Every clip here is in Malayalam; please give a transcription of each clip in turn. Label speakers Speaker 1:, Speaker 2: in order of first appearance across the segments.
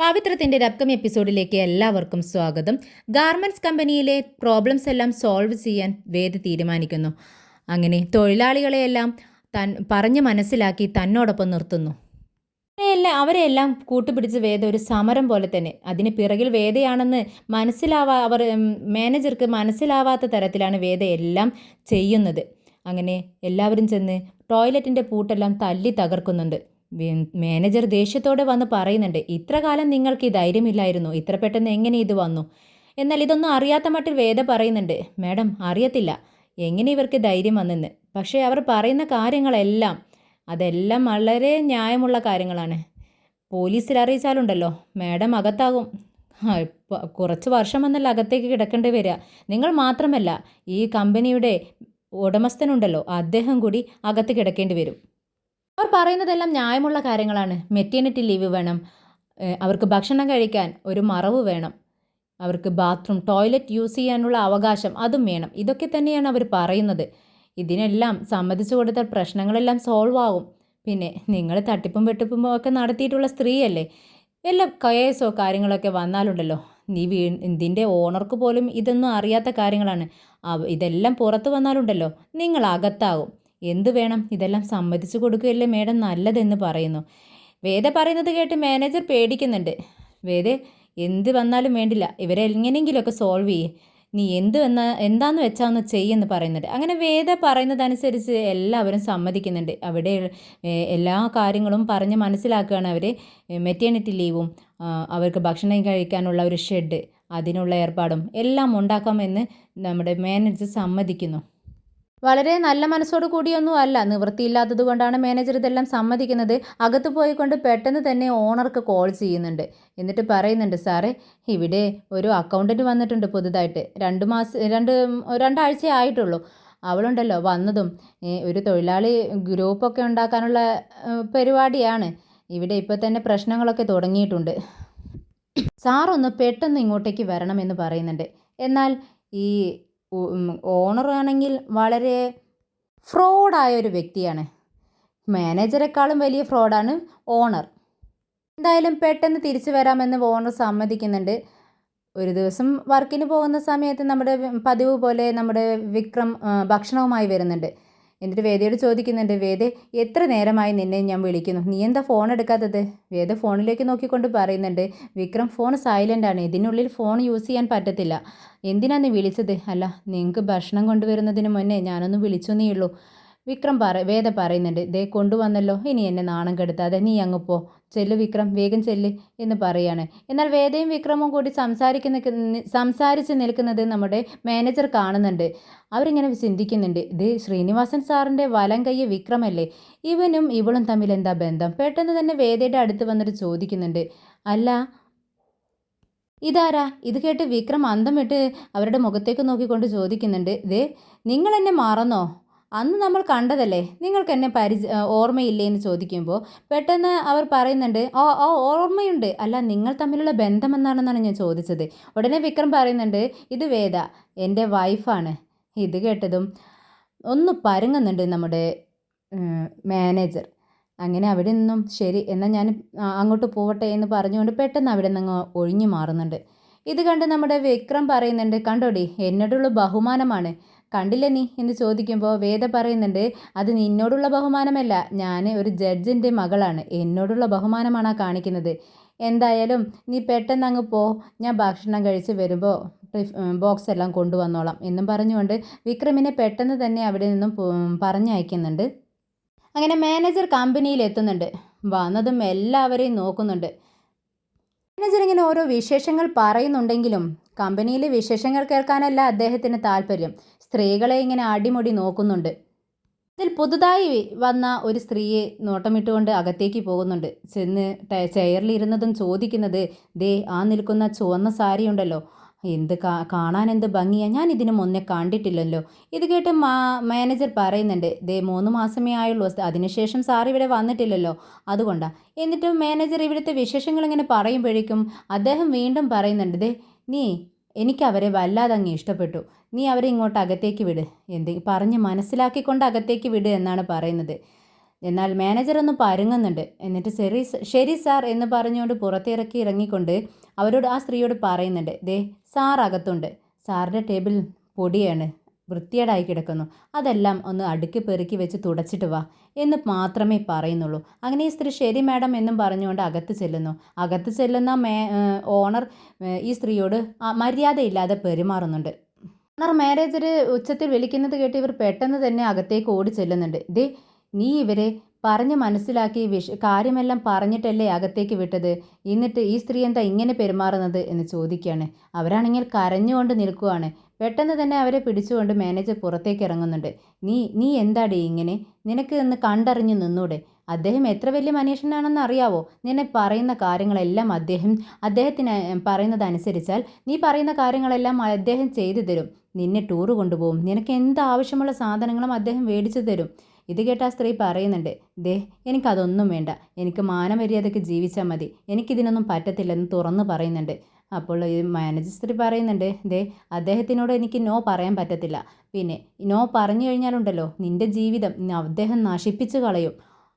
Speaker 1: പവിത്രത്തിന്റെ ഒരു അപ്കമിങ് എപ്പിസോഡിലേക്ക് എല്ലാവർക്കും സ്വാഗതം. ഗാർമെന്റ്സ് കമ്പനിയിലെ പ്രോബ്ലംസ് എല്ലാം സോൾവ് ചെയ്യാൻ വേദി തീരുമാനിക്കുന്നു. അങ്ങനെ തൊഴിലാളികളെയെല്ലാം തൻ പറഞ്ഞ് മനസ്സിലാക്കി തന്നോടൊപ്പം നിർത്തുന്നു. അവരെയെല്ലാം അവരെല്ലാം കൂട്ടുപിടിച്ച് വേദ ഒരു സമരം പോലെ തന്നെ. അതിന് പിറകിൽ വേദയാണെന്ന് മനസ്സിലാവാ അവർ മാനേജർക്ക് മനസ്സിലാവാത്ത തരത്തിലാണ് വേദ എല്ലാം ചെയ്യുന്നത്. അങ്ങനെ എല്ലാവരും ചെന്ന് ടോയ്ലറ്റിന്റെ പൂട്ടെല്ലാം തല്ലി തകർക്കുന്നുണ്ട്. മാനേജർ ദേഷ്യത്തോടെ വന്ന് പറയുന്നുണ്ട് ഇത്ര കാലം നിങ്ങൾക്ക് ഈ ധൈര്യമില്ലായിരുന്നു ഇത്ര പെട്ടെന്ന് എങ്ങനെ ഇത് വന്നു? എന്നാൽ ഇതൊന്നും അറിയാത്ത മട്ടിൽ വേദ പറയുന്നുണ്ട് മാഡം അറിയത്തില്ല എങ്ങനെ ഇവർക്ക് ധൈര്യം വന്നെന്ന്? പക്ഷേ അവർ പറയുന്ന കാര്യങ്ങളെല്ലാം അതെല്ലാം വളരെ ന്യായമുള്ള കാര്യങ്ങളാണ്. പോലീസിൽ അറിയിച്ചാലുണ്ടല്ലോ മാഡം അകത്താകും. കുറച്ച് വർഷം വന്നല്ല അകത്തേക്ക് കിടക്കേണ്ടി വരിക. നിങ്ങൾ മാത്രമല്ല ഈ കമ്പനിയുടെ ഉടമസ്ഥനുണ്ടല്ലോ അദ്ദേഹം കൂടി അകത്ത് കിടക്കേണ്ടി വരും. അവർ പറയുന്നതെല്ലാം ന്യായമുള്ള കാര്യങ്ങളാണ്. മെറ്റേണിറ്റി ലീവ് വേണം. അവർക്ക് ഭക്ഷണം കഴിക്കാൻ ഒരു മറവ് വേണം. അവർക്ക് ബാത്റൂം ടോയ്ലറ്റ് യൂസ് ചെയ്യാനുള്ള അവകാശം അതും വേണം. ഇതൊക്കെ തന്നെയാണ് അവർ പറയുന്നത്. ഇതിനെല്ലാം സമ്മതിച്ചു കൊടുത്താൽ പ്രശ്നങ്ങളെല്ലാം സോൾവ് ആകും പിന്നെ നിങ്ങൾ തട്ടിപ്പും വെട്ടിപ്പും ഒക്കെ നടത്തിയിട്ടുള്ള സ്ത്രീയല്ലേ? എല്ലാം കേസോ കാര്യങ്ങളൊക്കെ വന്നാലുണ്ടല്ലോ. നീ വീ ഇതിന്റെ ഓണർക്ക് പോലും ഇതൊന്നും അറിയാത്ത കാര്യങ്ങളാണ്. ഇതെല്ലാം പുറത്ത് വന്നാലുണ്ടല്ലോ. നിങ്ങൾ അകത്താകും എന്ത് വേണം? ഇതെല്ലാം സമ്മതിച്ചു കൊടുക്കുകയല്ലേ മേഡം? നല്ലതെന്ന് പറയുന്നു. വേദ പറയുന്നത് കേട്ട് മാനേജർ പേടിക്കുന്നുണ്ട്. വേദ എന്ത് വന്നാലും വേണ്ടില്ല. ഇവരെ എങ്ങനെയെങ്കിലുമൊക്കെ സോൾവ് ചെയ്യേ. നീ എന്ത് വന്ന എന്താന്ന് വെച്ചാൽ ഒന്ന് ചെയ്യെന്ന് പറയുന്നുണ്ട്. അങ്ങനെ വേദ പറയുന്നതനുസരിച്ച് എല്ലാവരും സമ്മതിക്കുന്നുണ്ട്. അവിടെ എല്ലാ കാര്യങ്ങളും പറഞ്ഞ് മനസ്സിലാക്കുകയാണ് അവർ മെറ്റേണിറ്റി ലീവും അവർക്ക് ഭക്ഷണം കഴിക്കാനുള്ള ഒരു ഷെഡ് അതിനുള്ള ഏർപ്പാടും എല്ലാം ഉണ്ടാക്കാമെന്ന് നമ്മുടെ മാനേജർ സമ്മതിക്കുന്നു. വളരെ നല്ല മനസ്സോട് കൂടിയൊന്നും അല്ല. നിവൃത്തിയില്ലാത്തത് കൊണ്ടാണ് മാനേജർ ഇതെല്ലാം സമ്മതിക്കുന്നത്. അകത്ത് പോയിക്കൊണ്ട് പെട്ടെന്ന് തന്നെ ഓണർക്ക് കോൾ ചെയ്യുന്നുണ്ട്. എന്നിട്ട് പറയുന്നുണ്ട് സാറേ ഇവിടെ ഒരു അക്കൗണ്ടന്റ് വന്നിട്ടുണ്ട് പുതുതായിട്ട്. രണ്ട് മാസം രണ്ട് രണ്ടാഴ്ച ആയിട്ടുള്ളൂ. അവളുണ്ടല്ലോ വന്നതും. ഒരു തൊഴിലാളി ഗ്രൂപ്പൊക്കെ ഉണ്ടാക്കാനുള്ള പരിപാടിയാണ്. ഇവിടെ ഇപ്പോൾ തന്നെ പ്രശ്നങ്ങളൊക്കെ തുടങ്ങിയിട്ടുണ്ട്. സാറൊന്ന് പെട്ടെന്ന് ഇങ്ങോട്ടേക്ക് വരണമെന്ന് പറയുന്നുണ്ട്. എന്നാൽ ഈ ഓണർ ആണെങ്കിൽ വളരെ ഫ്രോഡായ ഒരു വ്യക്തിയാണ്. മാനേജറെക്കാളും വലിയ ഫ്രോഡാണ് ഓണർ എന്തായാലും പെട്ടെന്ന് തിരിച്ചു വരാമെന്ന് ഓണർ സമ്മതിക്കുന്നുണ്ട്. ഒരു ദിവസം വർക്കിന് പോകുന്ന സമയത്ത് നമ്മുടെ പതിവ് പോലെ നമ്മുടെ വിക്രം ഭക്ഷണവുമായി വരുന്നുണ്ട്. എന്നിട്ട് വേദയോട് ചോദിക്കുന്നുണ്ട് വേദ എത്ര നേരമായി നിന്നെ ഞാൻ വിളിക്കുന്നു? നീ എന്താ ഫോൺ എടുക്കാത്തത്? വേദ ഫോണിലേക്ക് നോക്കിക്കൊണ്ട് പറയുന്നുണ്ട് വിക്രം ഫോൺ സൈലന്റ് ആണ്. ഇതിനുള്ളിൽ ഫോൺ യൂസ് ചെയ്യാൻ പറ്റത്തില്ല. എന്തിനാണ് നീ വിളിച്ചത്? അല്ല നിങ്ങൾക്ക് ഭക്ഷണം കൊണ്ടുവരുന്നതിന് മുന്നേ ഞാനൊന്ന് വിളിച്ചു ഉള്ളൂ. വിക്രം പറ വേദ പറയുന്നുണ്ട് ദേ കൊണ്ടുവന്നല്ലോ ഇനി എന്നെ നാണം കെടുത്താതെ നീ അങ്ങ് പോ ചെല്ലു വിക്രം വേഗം ചെല്ല് എന്ന് പറയാണ്. എന്നാൽ വേദയും വിക്രമവും കൂടി സംസാരിക്കുന്ന സംസാരിച്ച് നിൽക്കുന്നത് നമ്മുടെ മാനേജർ കാണുന്നുണ്ട്. അവരിങ്ങനെ ചിന്തിക്കുന്നുണ്ട് ഇത് ശ്രീനിവാസൻ സാറിന്റെ വലം കയ്യ വിക്രമല്ലേ? ഇവനും ഇവളും തമ്മിൽ എന്താ ബന്ധം? പെട്ടെന്ന് തന്നെ വേദയുടെ അടുത്ത് വന്നിട്ട് ചോദിക്കുന്നുണ്ട് അല്ല ഇതാരാ? ഇത് കേട്ട് വിക്രം അന്തം അവരുടെ മുഖത്തേക്ക് നോക്കിക്കൊണ്ട് ചോദിക്കുന്നുണ്ട് ദേ നിങ്ങൾ എന്നെ മറന്നോ? അന്ന് നമ്മൾ കണ്ടതല്ലേ? നിങ്ങൾക്ക് എന്നെ പരിച ഓർമ്മയില്ലേ എന്ന് ചോദിക്കുമ്പോൾ പെട്ടെന്ന് അവർ പറയുന്നുണ്ട് ഓ ഓ ഓർമ്മയുണ്ട്. അല്ല നിങ്ങൾ തമ്മിലുള്ള ബന്ധം എന്താണെന്നാണ് ഞാൻ ചോദിച്ചത്. ഉടനെ വിക്രം പറയുന്നുണ്ട് ഇത് വേദ എന്റെ വൈഫാണ്. ഇത് കേട്ടതും ഒന്ന് പരുങ്ങുന്നുണ്ട് നമ്മുടെ മാനേജർ. അങ്ങനെ അവിടെ നിന്നും ശരി എന്നാൽ ഞാൻ അങ്ങോട്ട് പോവട്ടെ എന്ന് പറഞ്ഞുകൊണ്ട് പെട്ടെന്ന് അവിടെ നിന്ന് ഒഴിഞ്ഞു മാറുന്നുണ്ട്. ഇത് കണ്ട് നമ്മുടെ വിക്രം പറയുന്നുണ്ട് കണ്ടോടി എന്നോടുള്ള ബഹുമാനമാണ്. കണ്ടില്ലേ നീ? എന്ന് ചോദിക്കുമ്പോൾ വേദ പറയുന്നുണ്ട് അത് നിന്നോടുള്ള ബഹുമാനമല്ല ഞാൻ ഒരു ജഡ്ജിന്റെ മകളാണ്. എന്നോടുള്ള ബഹുമാനമാണ് കാണിക്കുന്നത്. എന്തായാലും നീ പെട്ടെന്ന് അങ്ങ് പോ ഞാൻ ഭക്ഷണം കഴിച്ച് വരുമ്പോൾ ബോക്സ് എല്ലാം കൊണ്ടുവന്നോളാം എന്നും പറഞ്ഞുകൊണ്ട് വിക്രമിനെ പെട്ടെന്ന് തന്നെ അവിടെ നിന്നും പറഞ്ഞയക്കുന്നുണ്ട്. അങ്ങനെ മാനേജർ കമ്പനിയിൽ എത്തുന്നുണ്ട്. വന്നതും എല്ലാവരെയും നോക്കുന്നുണ്ട്. മാനേജർ ഇങ്ങനെ ഓരോ വിശേഷങ്ങൾ പറയുന്നുണ്ടെങ്കിലും കമ്പനിയിലെ വിശേഷങ്ങൾ കേൾക്കാനല്ല അദ്ദേഹത്തിന് താല്പര്യം. സ്ത്രീകളെ ഇങ്ങനെ അടിമുടി നോക്കുന്നുണ്ട്. ഇതിൽ പുതുതായി വന്ന ഒരു സ്ത്രീയെ നോട്ടമിട്ടുകൊണ്ട് അകത്തേക്ക് പോകുന്നുണ്ട്. ചെന്ന് ചെയറിലിരുന്നതും ചോദിക്കുന്നത് ദേ ആ നിൽക്കുന്ന ചുവന്ന സാരി ഉണ്ടല്ലോ എന്ത് കാണാൻ എന്ത് ഭംഗിയാ. ഞാൻ ഇതിനു മുന്നേ കണ്ടിട്ടില്ലല്ലോ. ഇത് കേട്ട് മാ മാനേജർ പറയുന്നുണ്ട് ദേ മൂന്ന് മാസമേ ആയുള്ളൂ. അതിനുശേഷം സാർ ഇവിടെ വന്നിട്ടില്ലല്ലോ. അതുകൊണ്ടാണ് എന്നിട്ടും മാനേജർ ഇവിടുത്തെ വിശേഷങ്ങൾ ഇങ്ങനെ പറയുമ്പോഴേക്കും അദ്ദേഹം വീണ്ടും പറയുന്നുണ്ട് ദേ നീ എനിക്ക് അവരെ വല്ലാതെ അങ്ങ് ഇഷ്ടപ്പെട്ടു. നീ അവരെ ഇങ്ങോട്ട് അകത്തേക്ക് വിട്. എന്ത്? പറഞ്ഞ് മനസ്സിലാക്കിക്കൊണ്ട് അകത്തേക്ക് വിട് എന്നാണ് പറയുന്നത്. എന്നാൽ മാനേജർ ഒന്ന് പരുങ്ങുന്നുണ്ട്. എന്നിട്ട് ശരി ശരി സാർ എന്ന് പറഞ്ഞുകൊണ്ട് പുറത്തിറക്കി ഇറങ്ങിക്കൊണ്ട് അവരോട് ആ സ്ത്രീയോട് പറയുന്നുണ്ട്. ദേ സാർ അകത്തുണ്ട്. സാറിന്റെ ടേബിൾ പൊടിയാണ്. വൃത്തികേടായി കിടക്കുന്നു. അതെല്ലാം ഒന്ന് അടുക്കി പെറുക്കി വെച്ച് തുടച്ചിട്ട് വാ എന്ന് മാത്രമേ പറയുന്നുള്ളൂ. അങ്ങനെ ഈ സ്ത്രീ ശരി മാഡം എന്നും പറഞ്ഞുകൊണ്ട് അകത്ത് ചെല്ലുന്നു. അകത്ത് ചെല്ലുന്ന മേ ഓണർ ഈ സ്ത്രീയോട് മര്യാദയില്ലാതെ പെരുമാറുന്നുണ്ട്. ഓണർ മാനേജർ ഉച്ചത്തിൽ വിളിക്കുന്നത് കേട്ട് ഇവർ പെട്ടെന്ന് തന്നെ അകത്തേക്ക് ഓടി ചെല്ലുന്നുണ്ട്. ദേ നീ ഇവരെ പറഞ്ഞ് മനസ്സിലാക്കി വിഷ കാര്യമെല്ലാം പറഞ്ഞിട്ടല്ലേ അകത്തേക്ക് വിട്ടത്? എന്നിട്ട് ഈ സ്ത്രീ എന്താ ഇങ്ങനെ പെരുമാറുന്നത് എന്ന് ചോദിക്കുകയാണ് അവരാണെങ്കിൽ കരഞ്ഞുകൊണ്ട് നിൽക്കുകയാണ് പെട്ടെന്ന് തന്നെ അവരെ പിടിച്ചുകൊണ്ട് മാനേജർ പുറത്തേക്ക് ഇറങ്ങുന്നുണ്ട്. നീ നീ എന്താടി ഇങ്ങനെ? നിനക്ക് ഒന്ന് കണ്ടറിഞ്ഞ് നിന്നൂടെ? അദ്ദേഹം എത്ര വലിയ മനുഷ്യനാണെന്ന് അറിയാവോ? നിന്നെ പറയുന്ന കാര്യങ്ങളെല്ലാം അദ്ദേഹം അദ്ദേഹത്തിന് പറയുന്നത് അനുസരിച്ചാൽ നീ പറയുന്ന കാര്യങ്ങളെല്ലാം അദ്ദേഹം ചെയ്തു തരും. നിന്നെ ടൂറ് കൊണ്ടുപോകും. നിനക്ക് എന്ത് ആവശ്യമുള്ള സാധനങ്ങളും അദ്ദേഹം മേടിച്ചു തരും. ഇത് കേട്ട ആ സ്ത്രീ പറയുന്നുണ്ട് ദേ എനിക്കതൊന്നും വേണ്ട. എനിക്ക് മാനമര്യാദയ്ക്ക് ജീവിച്ചാൽ മതി. എനിക്കിതിനൊന്നും പറ്റത്തില്ലെന്ന് തുറന്ന് പറയുന്നുണ്ട്. അപ്പോൾ ഈ മാനേജർ സ്ത്രീ പറയുന്നുണ്ട് ദേ അദ്ദേഹത്തിനോട് എനിക്ക് നോ പറയാൻ പറ്റത്തില്ല. പിന്നെ നോ പറഞ്ഞു കഴിഞ്ഞാലുണ്ടല്ലോ നിന്റെ ജീവിതം അദ്ദേഹം നശിപ്പിച്ച് കളയും.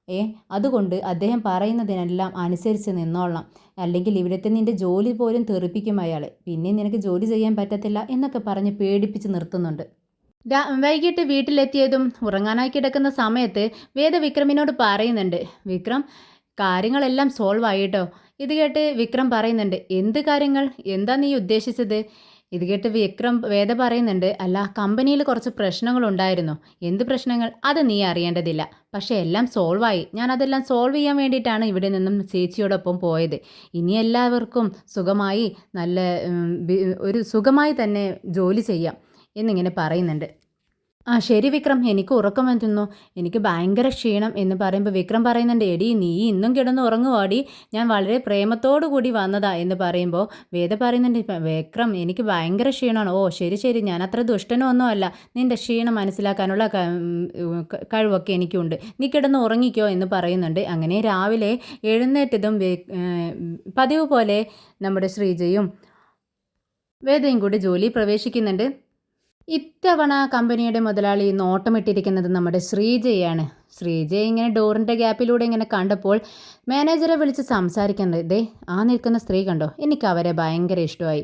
Speaker 1: ഏ അതുകൊണ്ട് അദ്ദേഹം പറയുന്നതിനെല്ലാം അനുസരിച്ച് നിന്നോളണം. അല്ലെങ്കിൽ ഇവിടുത്തെ നിന്റെ ജോലി പോലും തെറിപ്പിക്കും അയാൾ പിന്നെ നിനക്ക് ജോലി ചെയ്യാൻ പറ്റത്തില്ല എന്നൊക്കെ പറഞ്ഞ് പേടിപ്പിച്ച് നിർത്തുന്നുണ്ട്. വൈകിട്ട് വീട്ടിലെത്തിയതും ഉറങ്ങാനായി കിടക്കുന്ന സമയത്ത് വേദ വിക്രമിനോട് പറയുന്നുണ്ട് വിക്രം കാര്യങ്ങളെല്ലാം സോൾവ് ആയിട്ടോ? ഇത് കേട്ട് വിക്രം പറയുന്നുണ്ട് എന്ത് കാര്യങ്ങൾ? എന്താ നീ ഉദ്ദേശിച്ചത്? ഇത് കേട്ട് വിക്രം വേദ പറയുന്നുണ്ട് അല്ല കമ്പനിയിൽ കുറച്ച് പ്രശ്നങ്ങളുണ്ടായിരുന്നു. എന്ത് പ്രശ്നങ്ങൾ? അത് നീ അറിയേണ്ടതില്ല. പക്ഷേ എല്ലാം സോൾവ് ആയി. ഞാൻ അതെല്ലാം സോൾവ് ചെയ്യാൻ വേണ്ടിയിട്ടാണ് ഇവിടെ നിന്നും ചേച്ചിയോടൊപ്പം പോയത്. ഇനി എല്ലാവർക്കും സുഖമായി നല്ല ഒരു സുഖമായി തന്നെ ജോലി ചെയ്യാം. എന്നിങ്ങനെ പറയുന്നുണ്ട്. ആ ശരി വിക്രം. എനിക്ക് ഉറക്കം വരുന്നു എനിക്ക് ഭയങ്കര ക്ഷീണം എന്ന് പറയുമ്പോൾ വിക്രം പറയുന്നുണ്ട് എടി നീ ഇന്നും കിടന്ന് ഉറങ്ങുവാടി. ഞാൻ വളരെ പ്രേമത്തോടു കൂടി വന്നതാ എന്ന് പറയുമ്പോൾ വേദ പറയുന്നുണ്ട് "ഇപ്പ വിക്രം എനിക്ക് ഭയങ്കര ക്ഷീണമാണ്. ഓ ശരി ശരി. ഞാൻ അത്ര ദുഷ്ടനോ ഒന്നും അല്ല. നിന്റെ ക്ഷീണം മനസ്സിലാക്കാനുള്ള കഴിവൊക്കെ എനിക്കുണ്ട്. നീ കിടന്ന് ഉറങ്ങിക്കോ എന്ന് പറയുന്നുണ്ട്. അങ്ങനെ രാവിലെ എഴുന്നേറ്റതും പതിവ് പോലെ നമ്മുടെ ശ്രീജയും വേദയും കൂടി ജോലി പ്രവേശിക്കുന്നുണ്ട്. ഇത്തവണ കമ്പനിയുടെ മുതലാളി നോട്ടമിട്ടിരിക്കുന്നത് നമ്മുടെ ശ്രീജയാണ്. ശ്രീജ ഇങ്ങനെ ഡോറിന്റെ ഗ്യാപ്പിലൂടെ ഇങ്ങനെ കണ്ടപ്പോൾ മാനേജറെ വിളിച്ച് സംസാരിക്കുന്നത് ദേ ആ നിൽക്കുന്ന സ്ത്രീ കണ്ടോ? എനിക്ക് അവരെ ഭയങ്കര ഇഷ്ടമായി.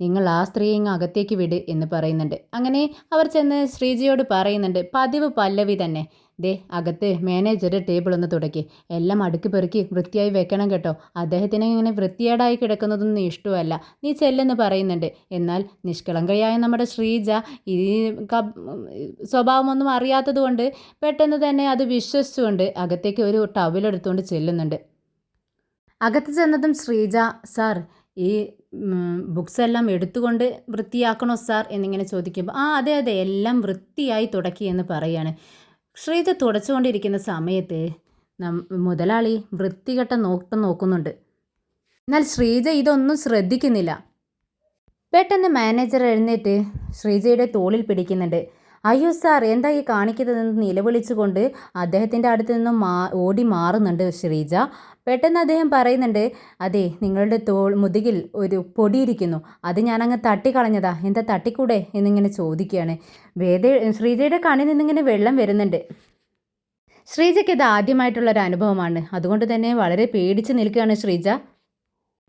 Speaker 1: നിങ്ങൾ ആ സ്ത്രീയെ ഇങ്ങ് അകത്തേക്ക് വിട് എന്ന് പറയുന്നുണ്ട്. അങ്ങനെ അവർ ചെന്ന് ശ്രീജിയോട് പറയുന്നുണ്ട് പതിവ് പല്ലവി തന്നെ. ദേ അകത്ത് മാനേജറുടെ ടേബിൾ ഒന്ന് തുടക്കി എല്ലാം അടുക്കി പെറുക്കി വൃത്തിയായി വെക്കണം കേട്ടോ. അദ്ദേഹത്തിന് ഇങ്ങനെ വൃത്തിയേടായി കിടക്കുന്നതൊന്നും ഇഷ്ടമല്ല. നീ ചെല്ലെന്ന് പറയുന്നുണ്ട്. എന്നാൽ നിഷ്കളങ്കയായ നമ്മുടെ ശ്രീജ ഈ സ്വഭാവമൊന്നും അറിയാത്തതുകൊണ്ട് പെട്ടെന്ന് തന്നെ അത് വിശ്വസിച്ചുകൊണ്ട് അകത്തേക്ക് ഒരു ടവലെടുത്തുകൊണ്ട് ചെല്ലുന്നുണ്ട്. അകത്ത് ചെന്നതും ശ്രീജ സാർ ഈ ബുക്സ് എല്ലാം എടുത്തുകൊണ്ട് വൃത്തിയാക്കണോ സാർ എന്നിങ്ങനെ ചോദിക്കുമ്പോൾ ആ അതെ അതെ എല്ലാം വൃത്തിയായി തുടക്കി എന്ന് പറയാണ്. ശ്രീജ തുടച്ചുകൊണ്ടിരിക്കുന്ന സമയത്ത് മുതലാളി വൃത്തികെട്ട നോട്ടം നോക്കുന്നുണ്ട്. എന്നാൽ ശ്രീജ ഇതൊന്നും ശ്രദ്ധിക്കുന്നില്ല. പെട്ടെന്ന് മാനേജർ എഴുന്നേറ്റ് ശ്രീജയുടെ തോളിൽ പിടിക്കുന്നുണ്ട്. അയ്യോ സാർ എന്താ ഈ കാണിക്കുന്നതെന്ന് നിലവിളിച്ചുകൊണ്ട് അദ്ദേഹത്തിന്റെ അടുത്ത് നിന്നും മാ ഓടി മാറുന്നുണ്ട് ശ്രീജ. പെട്ടെന്ന് അദ്ദേഹം പറയുന്നുണ്ട് അതെ നിങ്ങളുടെ തോൾ മുതുകിൽ ഒരു പൊടിയിരിക്കുന്നു. അത് ഞാനങ്ങ് തട്ടിക്കളഞ്ഞതാ. എന്താ തട്ടിക്കൂടെ? എന്നിങ്ങനെ ചോദിക്കുകയാണ്. വേദ ശ്രീജയുടെ കണ്ണിൽ നിന്നിങ്ങനെ വെള്ളം വരുന്നുണ്ട്. ശ്രീജയ്ക്ക് ഇത് ആദ്യമായിട്ടുള്ളൊരു അനുഭവമാണ് അതുകൊണ്ട് തന്നെ വളരെ പേടിച്ച് നിൽക്കുകയാണ് ശ്രീജ.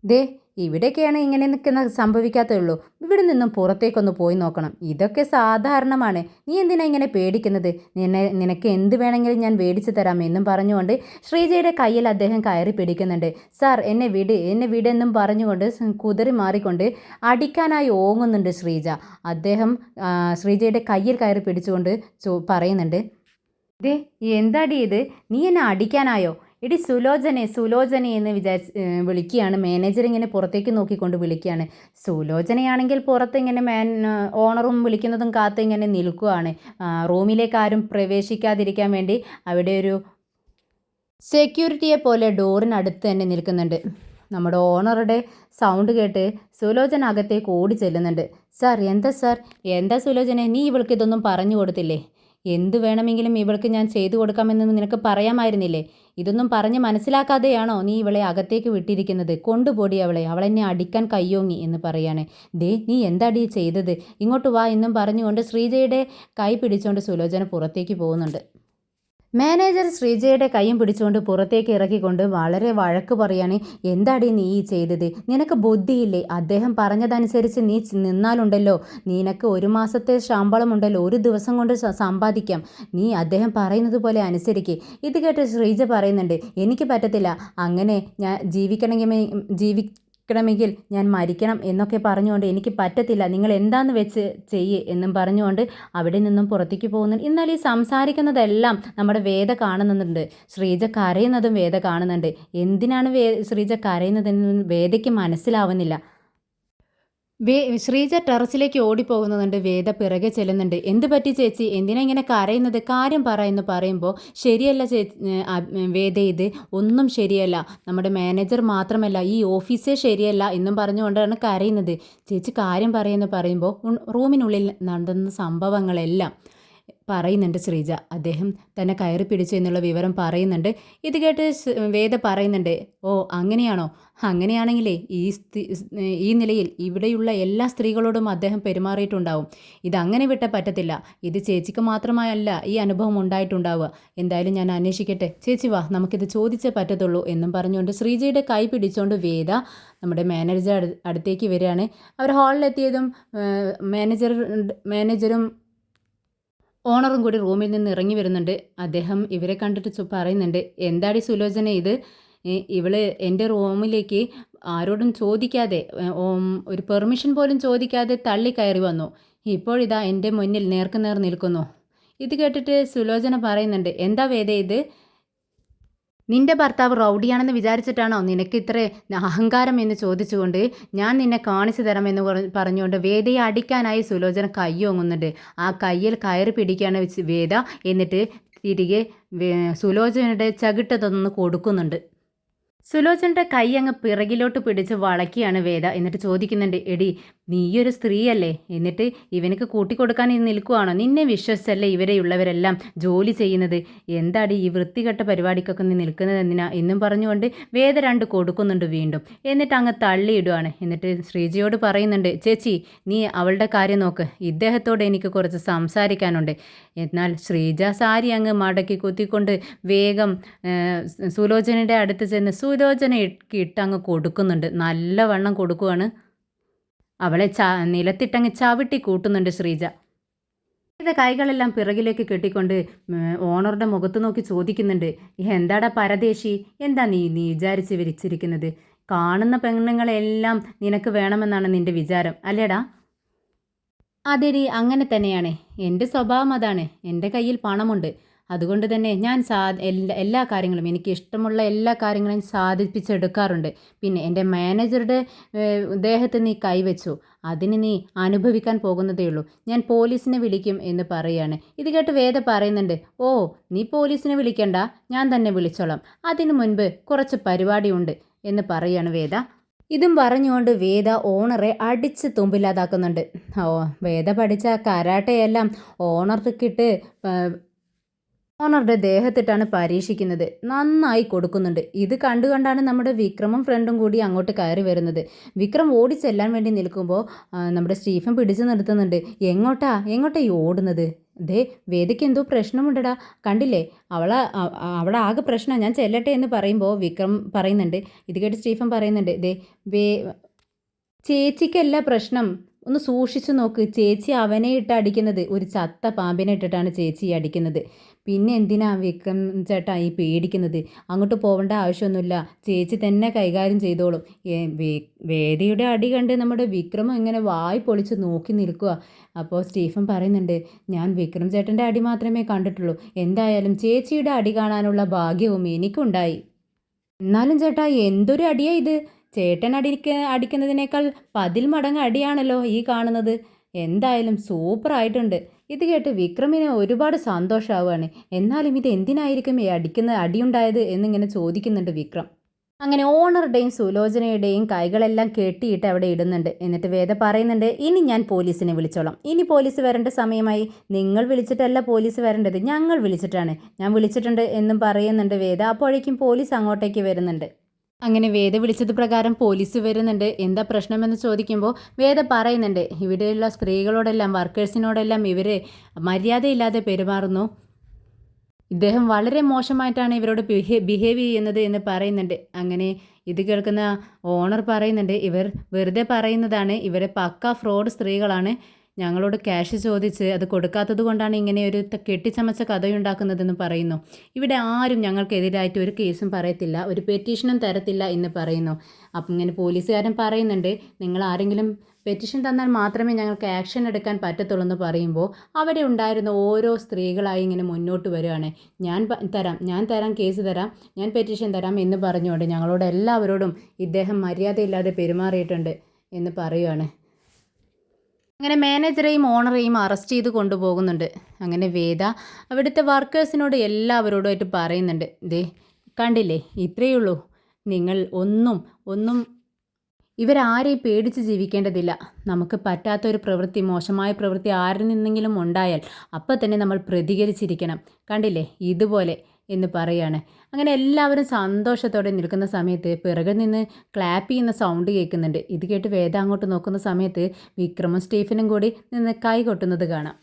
Speaker 1: ദേ ഇവിടെയൊക്കെയാണ് ഇങ്ങനെ നിൽക്കുന്ന സംഭവിക്കാത്തേ ഉള്ളൂ. ഇവിടെ നിന്നും പുറത്തേക്കൊന്ന് പോയി നോക്കണം. ഇതൊക്കെ സാധാരണമാണ്. നീ എന്തിനാ ഇങ്ങനെ പേടിക്കുന്നത്? നിന്നെ നിനക്ക് എന്ത് വേണമെങ്കിലും ഞാൻ മേടിച്ചു തരാം എന്നും പറഞ്ഞുകൊണ്ട് ശ്രീജയുടെ കയ്യിൽ അദ്ദേഹം കയറി പിടിക്കുന്നുണ്ട്. സാർ എന്നെ വിട് എന്നെ വിടെന്നും പറഞ്ഞുകൊണ്ട് കുതിറി മാറിക്കൊണ്ട് അടിക്കാനായി ഓങ്ങുന്നുണ്ട് ശ്രീജ. അദ്ദേഹം ശ്രീജയുടെ കയ്യിൽ കയറി പിടിച്ചുകൊണ്ട് പറയുന്നുണ്ട്. ദേ എന്താടി ഇത്? നീ എന്നെ അടിക്കാനായോ? എടി സുലോചനെ സുലോചനെ എന്ന് വിചാരിച്ച് വിളിക്കുകയാണ്. മാനേജർ ഇങ്ങനെ പുറത്തേക്ക് നോക്കിക്കൊണ്ട് വിളിക്കുകയാണ്. സുലോചനയാണെങ്കിൽ പുറത്ത് ഇങ്ങനെ മാൻ ഓണറും വിളിക്കുന്നതും കാത്ത് ഇങ്ങനെ നിൽക്കുകയാണ് റൂമിലേക്ക് ആരും പ്രവേശിക്കാതിരിക്കാൻ വേണ്ടി അവിടെ ഒരു സെക്യൂരിറ്റിയെ പോലെ ഡോറിനടുത്ത് തന്നെ നിൽക്കുന്നുണ്ട്. നമ്മുടെ ഓണറുടെ സൗണ്ട് കേട്ട് സുലോചന അകത്തേക്ക് ഓടി ചെല്ലുന്നുണ്ട്. സാർ എന്താ സാർ എന്താ സുലോചന? നീ ഇവൾക്ക് ഇതൊന്നും പറഞ്ഞു കൊടുത്തില്ലേ? എന്ത് വേണമെങ്കിലും ഇവൾക്ക് ഞാൻ ചെയ്തു കൊടുക്കാമെന്ന് നിനക്ക് പറയാമായിരുന്നില്ലേ? ഇതൊന്നും പറഞ്ഞ് മനസ്സിലാക്കാതെയാണോ നീ ഇവളെ അകത്തേക്ക് വിട്ടിരിക്കുന്നത്? കൊണ്ടുപോടി അവളെ അവളെന്നെ അടിക്കാൻ കയ്യോങ്ങി എന്ന് പറയാണ്. ദേ നീ എന്താടി ചെയ്തത്? ഇങ്ങോട്ട് വാ എന്നും പറഞ്ഞുകൊണ്ട് ശ്രീജയുടെ കൈ പിടിച്ചുകൊണ്ട് സുലോചന പുറത്തേക്ക് പോകുന്നുണ്ട്. മാനേജർ ശ്രീജയുടെ കൈയും പിടിച്ചുകൊണ്ട് പുറത്തേക്ക് ഇറക്കിക്കൊണ്ട് വളരെ വഴക്ക് പറയാണ് എന്താടി നീ ഈ ചെയ്തത്? നിനക്ക് ബുദ്ധിയില്ലേ? അദ്ദേഹം പറഞ്ഞതനുസരിച്ച് നീ നിന്നാലുണ്ടല്ലോ. നിനക്ക് ഒരു മാസത്തെ ശമ്പളം ഉണ്ടല്ലോ. ഒരു ദിവസം കൊണ്ട് സമ്പാദിക്കാം. നീ അദ്ദേഹം പറയുന്നത് പോലെ അനുസരിക്ക്. ഇത് കേട്ട് ശ്രീജ പറയുന്നുണ്ട് എനിക്ക് പറ്റത്തില്ല. അങ്ങനെ ഞാൻ ജീവിക്കണമെങ്കിൽ ജീവിക്കണമെങ്കിൽ ഞാൻ മരിക്കണം എന്നൊക്കെ പറഞ്ഞുകൊണ്ട് എനിക്ക് പറ്റത്തില്ല. നിങ്ങൾ എന്താന്ന് വെച്ച് ചെയ്യ് എന്നും പറഞ്ഞുകൊണ്ട് അവിടെ നിന്നും പുറത്തേക്ക് പോകുന്നുണ്ട് എന്നാൽ ഈ സംസാരിക്കുന്നതെല്ലാം നമ്മുടെ വേദ കാണുന്നുണ്ട്. ശ്രീജ കരയുന്നതും വേദ കാണുന്നുണ്ട്. എന്തിനാണ് വേ ശ്രീജ കരയുന്നതെന്ന് വേദയ്ക്ക് മനസ്സിലാവുന്നില്ല. വേ ശ്രീജ ടെറസിലേക്ക് ഓടിപ്പോകുന്നുണ്ട്. വേദ പിറകെ ചെല്ലുന്നുണ്ട്. എന്ത് പറ്റി ചേച്ചി? എന്തിനാ ഇങ്ങനെ കരയുന്നത്? കാര്യം പറ എന്ന് പറയുമ്പോൾ ശരിയല്ല ചേ വേദ ഇത് ഒന്നും ശരിയല്ല. നമ്മുടെ മാനേജർ മാത്രമല്ല ഈ ഓഫീസേ ശരിയല്ല എന്നും പറഞ്ഞുകൊണ്ടാണ് കരയുന്നത്. ചേച്ചി കാര്യം പറയുമെന്ന് പറയുമ്പോൾ റൂമിനുള്ളിൽ നടന്ന സംഭവങ്ങളെല്ലാം പറയുന്നുണ്ട് ശ്രീജ. അദ്ദേഹം തന്നെ കയറി പിടിച്ചു എന്നുള്ള വിവരം പറയുന്നുണ്ട്. ഇത് കേട്ട് വേദ പറയുന്നുണ്ട് ഓ അങ്ങനെയാണോ? അങ്ങനെയാണെങ്കിലേ ഈ ഈ നിലയിൽ ഇവിടെയുള്ള എല്ലാ സ്ത്രീകളോടും അദ്ദേഹം പെരുമാറിയിട്ടുണ്ടാവും. ഇതങ്ങനെ വിട്ട പറ്റത്തില്ല. ഇത് ചേച്ചിക്ക് മാത്രമായല്ല ഈ അനുഭവം ഉണ്ടായിട്ടുണ്ടാവുക. എന്തായാലും ഞാൻ അന്വേഷിക്കട്ടെ. ചേച്ചി വാ നമുക്കിത് ചോദിച്ചേ പറ്റത്തുള്ളൂ എന്നും പറഞ്ഞുകൊണ്ട് ശ്രീജയുടെ കൈ പിടിച്ചുകൊണ്ട് വേദ നമ്മുടെ മാനേജർ അടുത്തേക്ക് വരികയാണ്. അവർ ഹാളിലെത്തിയതും മാനേജർ മാനേജറും ഓണറും കൂടി റൂമിൽ നിന്ന് ഇറങ്ങി വരുന്നുണ്ട്. അദ്ദേഹം ഇവരെ കണ്ടിട്ട് പറയുന്നുണ്ട് എന്താടി സുലോചന ഇത്? ഇവൾ എന്റെ റൂമിലേക്ക് ആരോടും ചോദിക്കാതെ ഒരു പെർമിഷൻ പോലും ചോദിക്കാതെ തള്ളി കയറി വന്നു. ഇപ്പോഴിതാ എന്റെ മുന്നിൽ നേർക്ക് നേർ നിൽക്കുന്നു. ഇത് കേട്ടിട്ട് സുലോചന പറയുന്നുണ്ട് എന്താ വേദ ഇത്? നിന്റെ ഭർത്താവ് റൗഡിയാണെന്ന് വിചാരിച്ചിട്ടാണോ നിനക്ക് ഇത്ര അഹങ്കാരം എന്ന് ചോദിച്ചുകൊണ്ട് ഞാൻ നിന്നെ കാണിച്ചു തരാമെന്ന് പറ- പറഞ്ഞുകൊണ്ട് വേദയെ അടിക്കാനായി സുലോചന കൈ ഓങ്ങുന്നുണ്ട്. ആ കയ്യിൽ കയറി പിടിക്കുകയാണ് വേദ എന്നിട്ട് തിരികെ സുലോചനയുടെ ചകിട്ടതൊന്ന് കൊടുക്കുന്നുണ്ട്. സുലോചനയുടെ കൈ അങ്ങ് പിറകിലോട്ട് പിടിച്ച് വളയ്ക്കുകയാണ് വേദ എന്നിട്ട് ചോദിക്കുന്നുണ്ട് എടി നീയൊരു സ്ത്രീയല്ലേ. എന്നിട്ട് ഇവനക്ക് കൂട്ടിക്കൊടുക്കാൻ ഇത് നിൽക്കുവാണോ? നിന്നെ വിശ്വസിച്ചല്ലേ ഇവരെയുള്ളവരെല്ലാം ജോലി ചെയ്യുന്നത്. എന്താടി ഈ വൃത്തികെട്ട പരിപാടിക്കൊക്കെ നീ നിൽക്കുന്നത് എന്തിനാ? എന്നും പറഞ്ഞുകൊണ്ട് വേദ രണ്ട് കൊടുക്കുന്നുണ്ട് വീണ്ടും. എന്നിട്ട് അങ്ങ് തള്ളിയിടുവാണ്. എന്നിട്ട് ശ്രീജിയോട് പറയുന്നുണ്ട് ചേച്ചി നീ അവളുടെ കാര്യം നോക്ക്. ഇദ്ദേഹത്തോട് എനിക്ക് കുറച്ച് സംസാരിക്കാനുണ്ട്. എന്നാൽ ശ്രീജ സാരി അങ്ങ് മടക്കി കുത്തിക്കൊണ്ട് വേഗം സുലോചനയുടെ അടുത്ത് ചെന്ന് സുലോചന ഇട്ട് അങ്ങ് കൊടുക്കുന്നുണ്ട്. നല്ലവണ്ണം കൊടുക്കുവാണ്. അവളെ ചാ നിലത്തിട്ടങ്ങ് ചവിട്ടി കൂട്ടുന്നുണ്ട് ശ്രീജ. ശ്രീജ കൈകളെല്ലാം പിറകിലേക്ക് കെട്ടിക്കൊണ്ട് ഓണറുടെ മുഖത്ത് നോക്കി ചോദിക്കുന്നുണ്ട് എന്താടാ പരദേശി? എന്താ നീ നീ വിചാരിച്ച് വിരിച്ചിരിക്കുന്നത്? കാണുന്ന പെണ്ണുങ്ങളെല്ലാം നിനക്ക് വേണമെന്നാണ് നിന്റെ വിചാരം അല്ലേടാ? അതെടി അങ്ങനെ തന്നെയാണ്. എന്റെ സ്വഭാവം അതാണ്. എന്റെ കയ്യിൽ പണമുണ്ട്. അതുകൊണ്ട് തന്നെ ഞാൻ സാ എല്ലാ എല്ലാ കാര്യങ്ങളും എനിക്ക് ഇഷ്ടമുള്ള എല്ലാ കാര്യങ്ങളും സാധിപ്പിച്ചെടുക്കാറുണ്ട്. പിന്നെ എന്റെ മാനേജറുടെ ദേഹത്ത് നീ കൈവച്ചു അതിന് നീ അനുഭവിക്കാൻ പോകുന്നതേ ഉള്ളൂ. ഞാൻ പോലീസിനെ വിളിക്കും എന്ന് പറയാണ്. ഇത് കേട്ട് വേദ പറയുന്നുണ്ട് ഓ നീ പോലീസിനെ വിളിക്കണ്ട. ഞാൻ തന്നെ വിളിച്ചോളാം. അതിനു മുൻപ് കുറച്ച് പരിപാടിയുണ്ട് എന്ന് പറയാണ് വേദ. ഇതും പറഞ്ഞുകൊണ്ട് വേദ ഓണറെ അടിച്ച് തുമ്പില്ലാതാക്കുന്നുണ്ട്. ഓ വേദ പഠിച്ച കരാട്ടയെല്ലാം ഓണർക്കിട്ട് ഓണറുടെ ദേഹത്തിട്ടാണ് പരീക്ഷിക്കുന്നത്. നന്നായി കൊടുക്കുന്നുണ്ട്. ഇത് കണ്ടു കണ്ടാണ് നമ്മുടെ വിക്രമും ഫ്രണ്ടും കൂടി അങ്ങോട്ട് കയറി വരുന്നത്. വിക്രം ഓടി ചെല്ലാൻ വേണ്ടി നിൽക്കുമ്പോൾ നമ്മുടെ സ്റ്റീഫൻ പിടിച്ചു നിർത്തുന്നുണ്ട്. എങ്ങോട്ടാ? എങ്ങോട്ടാ ഈ ഓടുന്നത്? ദേ വേദിക്ക് എന്തോ പ്രശ്നമുണ്ടടാ. കണ്ടില്ലേ? അവളെ അ- അ- അവിടെ ആകെ പ്രശ്നം. ഞാൻ ചെല്ലട്ടെ എന്ന് പറയുമ്പോൾ വിക്രം പറയുന്നുണ്ട്. ഇത് കേട്ട് സ്റ്റീഫൻ പറയുന്നുണ്ട്. ദേ വേ ചേച്ചിക്കല്ല പ്രശ്നം. ഒന്ന് സൂക്ഷിച്ചു നോക്ക്. ചേച്ചി അവനെ ഇട്ട് അടിക്കുന്നത്. ഒരു ചത്ത പാമ്പിനെ ഇട്ടിട്ടാണ് ചേച്ചി അടിക്കുന്നത്. പിന്നെ എന്തിനാ വിക്രം ചേട്ടാ ഈ പേടിക്കുന്നത്? അങ്ങോട്ട് പോകേണ്ട ആവശ്യമൊന്നുമില്ല. ചേച്ചി തന്നെ കൈകാര്യം ചെയ്തോളും. വേദിയുടെ അടി കണ്ട് നമ്മുടെ വിക്രമം ഇങ്ങനെ വായി പൊളിച്ച് നോക്കി നിൽക്കുക. അപ്പോൾ സ്റ്റീഫൻ പറയുന്നുണ്ട് ഞാൻ വിക്രം ചേട്ടന്റെ അടി മാത്രമേ കണ്ടിട്ടുള്ളൂ. എന്തായാലും ചേച്ചിയുടെ അടി കാണാനുള്ള ഭാഗ്യവും എനിക്കുണ്ടായി. എന്നാലും ചേട്ടാ എന്തൊരു അടിയാ ഇത്? ചേട്ടൻ അടിക്ക അടിക്കുന്നതിനേക്കാൾ പതിൽ മടങ്ങ് അടിയാണല്ലോ ഈ കാണുന്നത്. എന്തായാലും സൂപ്പറായിട്ടുണ്ട്. ഇത് കേട്ട് വിക്രമിന് ഒരുപാട് സന്തോഷമാവുകയാണ് എന്നാലും ഇത് എന്തിനായിരിക്കും ഈ അടിക്കുന്ന അടിയുണ്ടായത് എന്നിങ്ങനെ ചോദിക്കുന്നുണ്ട് വിക്രം. അങ്ങനെ ഓണറുടെയും സുലോചനയുടെയും കൈകളെല്ലാം കെട്ടിയിട്ട് അവിടെ ഇടുന്നുണ്ട്. എന്നിട്ട് വേദ പറയുന്നുണ്ട് ഇനി ഞാൻ പോലീസിനെ വിളിച്ചോളാം. ഇനി പോലീസ് വരേണ്ട സമയമായി. നിങ്ങൾ വിളിച്ചിട്ടല്ല പോലീസ് വരേണ്ടത്. ഞങ്ങൾ വിളിച്ചിട്ടാണ്. ഞാൻ വിളിച്ചിട്ടുണ്ട് എന്നും പറയുന്നുണ്ട് വേദ. അപ്പോഴേക്കും പോലീസ് അങ്ങോട്ടേക്ക് വരുന്നുണ്ട്. അങ്ങനെ വേദ വിളിച്ചത് പ്രകാരം പോലീസ് വരുന്നുണ്ട്. എന്താ പ്രശ്നമെന്ന് ചോദിക്കുമ്പോൾ വേദ പറയുന്നുണ്ട് ഇവിടെയുള്ള സ്ത്രീകളോടെല്ലാം വർക്കേഴ്സിനോടെല്ലാം ഇവർ മര്യാദയില്ലാതെ പെരുമാറുന്നു. ഇദ്ദേഹം വളരെ മോശമായിട്ടാണ് ഇവരോട് ബിഹേ ബിഹേവ് ചെയ്യുന്നത് എന്ന് പറയുന്നുണ്ട്. അങ്ങനെ ഇത് കേൾക്കുന്ന ഓണർ പറയുന്നുണ്ട് ഇവർ വെറുതെ പറയുന്നതാണ് ഇവരെ പക്ക ഫ്രോഡ് സ്ത്രീകളാണ്. ഞങ്ങളോട് ക്യാഷ് ചോദിച്ച് അത് കൊടുക്കാത്തത് കൊണ്ടാണ് ഇങ്ങനെ ഒരു കെട്ടിച്ചമച്ച കഥയുണ്ടാക്കുന്നതെന്ന് പറയുന്നു. ഇവിടെ ആരും ഞങ്ങൾക്കെതിരായിട്ട് ഒരു കേസും പറയത്തില്ല ഒരു പെറ്റീഷനും തരത്തില്ല എന്ന് പറയുന്നു. അപ്പം ഇങ്ങനെ പോലീസുകാരൻ പറയുന്നുണ്ട് നിങ്ങൾ ആരെങ്കിലും പെറ്റീഷൻ തന്നാൽ മാത്രമേ ഞങ്ങൾക്ക് ആക്ഷൻ എടുക്കാൻ പറ്റത്തുള്ളൂ എന്ന് പറയുമ്പോൾ അവിടെ ഉണ്ടായിരുന്ന ഓരോ സ്ത്രീകളായി ഇങ്ങനെ മുന്നോട്ട് വരികയാണ്. ഞാൻ തരാം ഞാൻ തരാം കേസ് തരാം ഞാൻ പെറ്റീഷൻ തരാം എന്ന് പറഞ്ഞുകൊണ്ട് ഞങ്ങളോട് എല്ലാവരോടും ഇദ്ദേഹം മര്യാദയില്ലാതെ പെരുമാറിയിട്ടുണ്ട് എന്ന് പറയുകയാണ് അങ്ങനെ മാനേജറെയും ഓണറെയും അറസ്റ്റ് ചെയ്ത് കൊണ്ടുപോകുന്നുണ്ട്. അങ്ങനെ വേദ അവിടുത്തെ വർക്കേഴ്സിനോട് എല്ലാവരോടുമായിട്ട് പറയുന്നുണ്ട്. ദേ കണ്ടില്ലേ? ഇത്രയേ ഉള്ളൂ നിങ്ങൾ ഒന്നും ഒന്നും ഇവരാരെയും പേടിച്ച് ജീവിക്കേണ്ടതില്ല. നമുക്ക് പറ്റാത്ത ഒരു പ്രവൃത്തി മോശമായ പ്രവൃത്തി ആരിൽ നിന്നെങ്കിലും ഉണ്ടായാൽ അപ്പം തന്നെ നമ്മൾ പ്രതികരിച്ചിരിക്കണം. കണ്ടില്ലേ? ഇതുപോലെ എന്ന് പറയാണ്. അങ്ങനെ എല്ലാവരും സന്തോഷത്തോടെ നിൽക്കുന്ന സമയത്ത് പിറകിൽ നിന്ന് ക്ലാപ്പ് ചെയ്യുന്ന സൗണ്ട് കേൾക്കുന്നുണ്ട്. ഇത് കേട്ട് വേദ അങ്ങോട്ട് നോക്കുന്ന സമയത്ത് വിക്രമും സ്റ്റീഫനും കൂടി നിന്ന് കൈ കൊട്ടുന്നത് കാണാം.